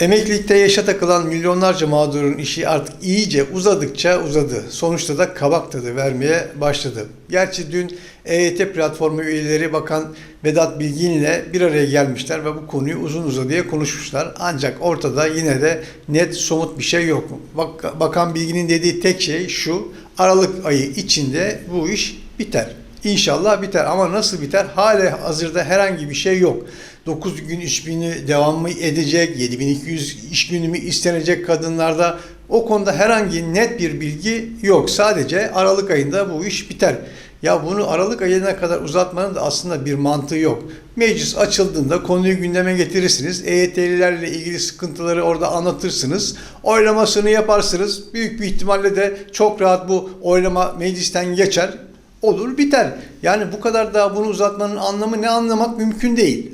Emeklilikte yaşa takılan milyonlarca mağdurun işi artık iyice uzadıkça uzadı. Sonuçta da kabak tadı vermeye başladı. Gerçi dün EYT platformu üyeleri Bakan Vedat Bilgin'le bir araya gelmişler ve bu konuyu uzun uzadıya konuşmuşlar. Ancak ortada yine de net somut bir şey yok. Bak, Bakan Bilgin'in dediği tek şey şu, Aralık ayı içinde bu iş biter. İnşallah biter ama nasıl biter? Hala hazırda herhangi bir şey yok. 9 gün iş günü devam mı edecek? 7200 iş günü mü istenecek kadınlarda? O konuda herhangi net bir bilgi yok. Sadece Aralık ayında bu iş biter. Ya bunu Aralık ayına kadar uzatmanın da aslında bir mantığı yok. Meclis açıldığında konuyu gündeme getirirsiniz. EYT'lilerle ilgili sıkıntıları orada anlatırsınız. Oylamasını yaparsınız. Büyük bir ihtimalle de çok rahat bu oylama meclisten geçer olur biter. Yani bu kadar daha bunu uzatmanın anlamı ne anlamak mümkün değil.